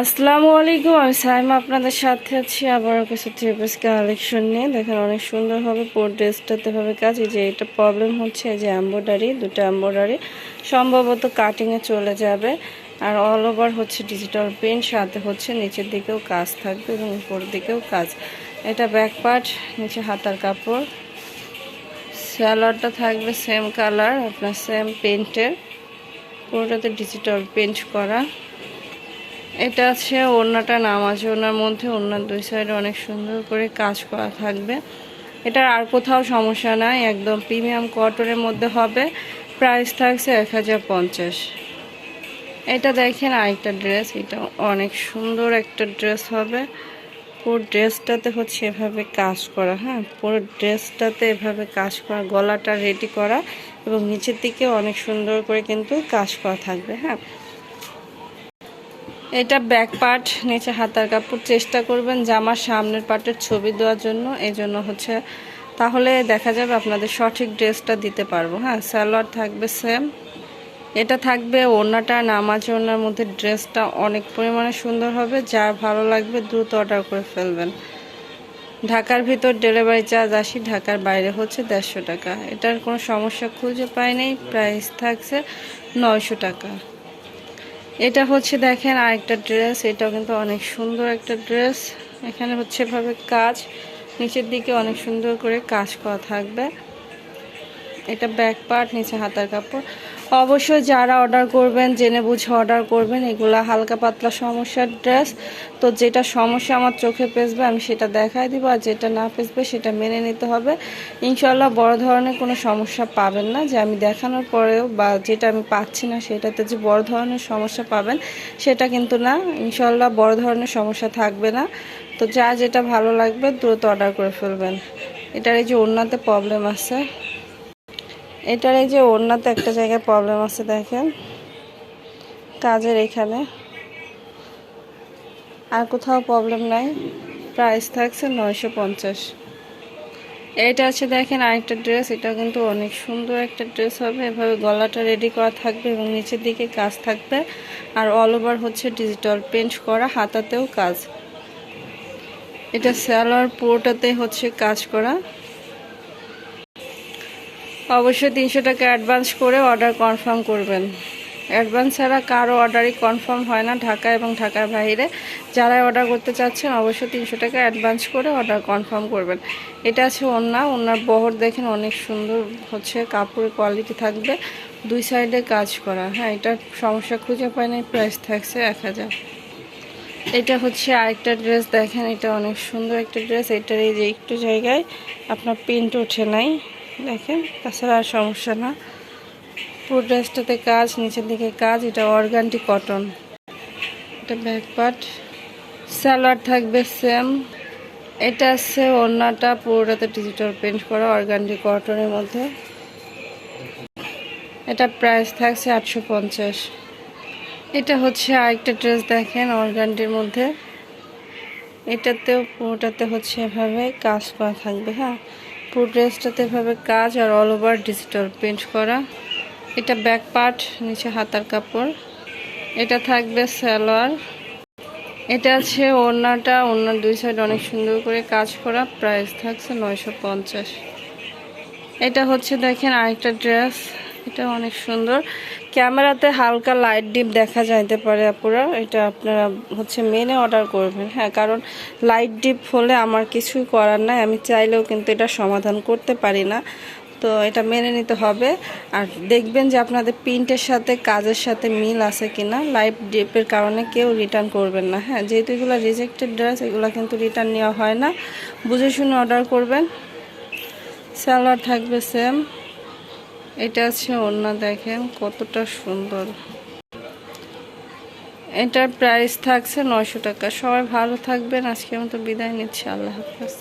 আসসালামু আলাইকুম, আমি সাইমা, আপনাদের সাথে আছি আবারও কিছু থ্রি কালেকশন নিয়ে। দেখেন অনেক সুন্দর হবে পুরো ড্রেসটাতে হবে কাজ, এই যে এটা প্রবলেম হচ্ছে যে এম্ব্রয়ডারি দুটো এম্ব্রয়ডারি সম্ভবত কাটিংয়ে চলে যাবে। আর অল ওভার হচ্ছে ডিজিটাল প্রিন্ট সাথে হচ্ছে নিচের দিকেও কাজ থাকবে এবং উপর দিকেও কাজ। এটা ব্যাক পার্ট নিচে হাতার কাপড়। স্যালাডটা থাকবে সেম কালার আপনার সেম পেন্টের পুরোটাতে ডিজিটাল পেন্ট করা। এটা আছে ওড়নাটা নামাজ ওনার মধ্যে ওড়নার দুই সাইডে অনেক সুন্দর করে কাজ করা থাকবে। এটার আর কোথাও সমস্যা নাই, একদম প্রিমিয়াম কটনের মধ্যে হবে। প্রাইস থাকছে এক হাজার পঞ্চাশ। এটা দেখেন আরেকটা ড্রেস এটা অনেক সুন্দর একটা ড্রেস হবে। পুরো ড্রেসটাতে হচ্ছে এভাবে কাজ করা হ্যাঁ? পুরো ড্রেসটাতে এভাবে কাজ করা, গলাটা রেডি করা এবং নিচের দিকে অনেক সুন্দর করে কিন্তু কাজ করা থাকবে হ্যাঁ? এটা ব্যাক পার্ট নিচে হাতার কাপড়। চেষ্টা করবেন জামার সামনের পার্টের ছবি দেওয়ার জন্য। এই জন্য হচ্ছে, তাহলে দেখা যাবে আপনাদের সঠিক ড্রেসটা দিতে পারব। হ্যাঁ সালোয়ার থাকবে সেম এটা থাকবে ওড়নাটা, নামাজ ওড়নার মধ্যে ড্রেসটা অনেক পরিমাণে সুন্দর হবে। যার ভালো লাগবে দ্রুত অর্ডার করে ফেলবেন। ঢাকার ভিতর ডেলিভারি চার্জ আসি, ঢাকার বাইরে হচ্ছে দেড়শো টাকা। এটার কোনো সমস্যা খুঁজে পাই নেই প্রাইস থাকছে নয়শো টাকা। এটা হচ্ছে দেখেন আরেকটা ড্রেস, এটাও কিন্তু অনেক সুন্দর একটা ড্রেস। এখানে হচ্ছে এভাবে কাজ, নিচের দিকে অনেক সুন্দর করে কাজ করা থাকবে। এটা ব্যাক পার্ট, নিচে হাতার কাপড়। অবশ্যই যারা অর্ডার করবেন, জেনে বুঝে অর্ডার করবেন, এগুলা হালকা পাতলা সমস্যার ড্রেস। তো যেটা সমস্যা আমার চোখে পেসবে আমি সেটা দেখাই দিব, আর যেটা না পেসবে সেটা মেনে নিতে হবে। ইনশাল্লাহ বড় ধরনের কোনো সমস্যা পাবেন না। যে আমি দেখানোর পরেও বা যেটা আমি পাচ্ছি না, সেটাতে যে বড় ধরনের সমস্যা পাবেন, সেটা কিন্তু না। ইনশাল্লাহ বড় ধরনের সমস্যা থাকবে না। তো যা যেটা ভালো লাগবে, দ্রুত অর্ডার করে ফেলবেন। এটার এই যে অন্যতে প্রবলেম আছে। এটার এই যে ওড়নাতে একটা জায়গায় প্রবলেম আছে দেখেন। কাজের এখানে। আর কোথাও প্রবলেম নাই। প্রাইস থাকছে নয়শো পঞ্চাশ। এটা আছে দেখেন আরেকটা ড্রেস এটা কিন্তু অনেক সুন্দর একটা ড্রেস হবে। এভাবে গলাটা রেডি করা থাকবে এবং নিচের দিকে কাজ থাকবে। আর অল ওভার হচ্ছে ডিজিটাল পেন্ট করা, হাতাতেও কাজ। এটা স্যালোয়ার পুরোটাতে হচ্ছে কাজ করা। অবশ্যই তিনশো টাকা অ্যাডভান্স করে অর্ডার কনফার্ম করবেন। অ্যাডভান্স ছাড়া কারও অর্ডারই কনফার্ম হয় না ঢাকা এবং ঢাকার বাইরে। যারা অর্ডার করতে চাচ্ছেন, অবশ্যই তিনশো টাকা অ্যাডভান্স করে অর্ডার কনফার্ম করবেন। এটা আছে ওনা ওনার বহর দেখেন অনেক সুন্দর হচ্ছে, কাপড়ের কোয়ালিটি থাকবে। দুই সাইডে কাজ করা। হ্যাঁ এটা সমস্যা খুঁজে পায় না প্রাইস থাকছে এক হাজার। এটা হচ্ছে আরেকটা ড্রেস দেখেন এটা অনেক সুন্দর একটা ড্রেস এটার এই যে একটু জায়গায় আপনার প্রিন্ট ওঠে নাই। দেখেন, তাছাড়া আর সমস্যা না। পুরো ড্রেসটাতে কাজ, নিচের দিকে কাজ, এটা অর্গানটি কটন। এটা ব্যাক পার্ট সালোয়ার থাকবে সেম এটা আছে ওড়নাটা, পুরোটাতে ডিজিটাল প্রিন্ট করা অর্গানটি কটনের মধ্যে। এটা প্রাইস থাকছে আটশো পঞ্চাশ। এটা হচ্ছে আরেকটা ড্রেস দেখেন, অর্গানটির মধ্যে। এটাতেও, পুরোটাতে হচ্ছে এভাবে কাজ করা থাকবে হ্যাঁ? পুরো ড্রেসটাতে এভাবে কাজ আর অল ওভার ডিজিটাল প্রিন্ট করা। এটা ব্যাক পার্ট নিচে হাতার কাপড়। এটা থাকবে সালোয়ার। এটা আছে ওড়নাটা ওড়নার দুই সাইড অনেক সুন্দর করে কাজ করা। প্রাইস থাকছে নয়শো পঞ্চাশ। এটা হচ্ছে দেখেন আরেকটা ড্রেস এটা অনেক সুন্দর। ক্যামেরাতে হালকা লাইট ডিপ দেখা যাইতে পারে আপুরা। এটা আপনারা হচ্ছে মেনে অর্ডার করবেন। হ্যাঁ কারণ লাইট ডিপ হলে আমার কিছুই করার নাই। আমি চাইলেও কিন্তু এটা সমাধান করতে পারি না। তো এটা মেনে নিতে হবে। আর দেখবেন যে আপনাদের প্রিন্টের সাথে কাজের সাথে মিল আছে কিনা। লাইট ডিপের কারণে কেউ রিটার্ন করবেন না। হ্যাঁ যেহেতু এগুলো রিজেক্টেড ড্রেস এগুলো কিন্তু রিটার্ন নেওয়া হয় না। বুঝে শুনে অর্ডার করবেন। স্যালাড থাকবে সেম এটা আছে অন্য দেখেন কতটা সুন্দর। এটার প্রাইস থাকছে নয়শো টাকা। সবাই ভালো থাকবেন। আজকে মতো বিদায় নিচ্ছি। আল্লাহ হাফেজ।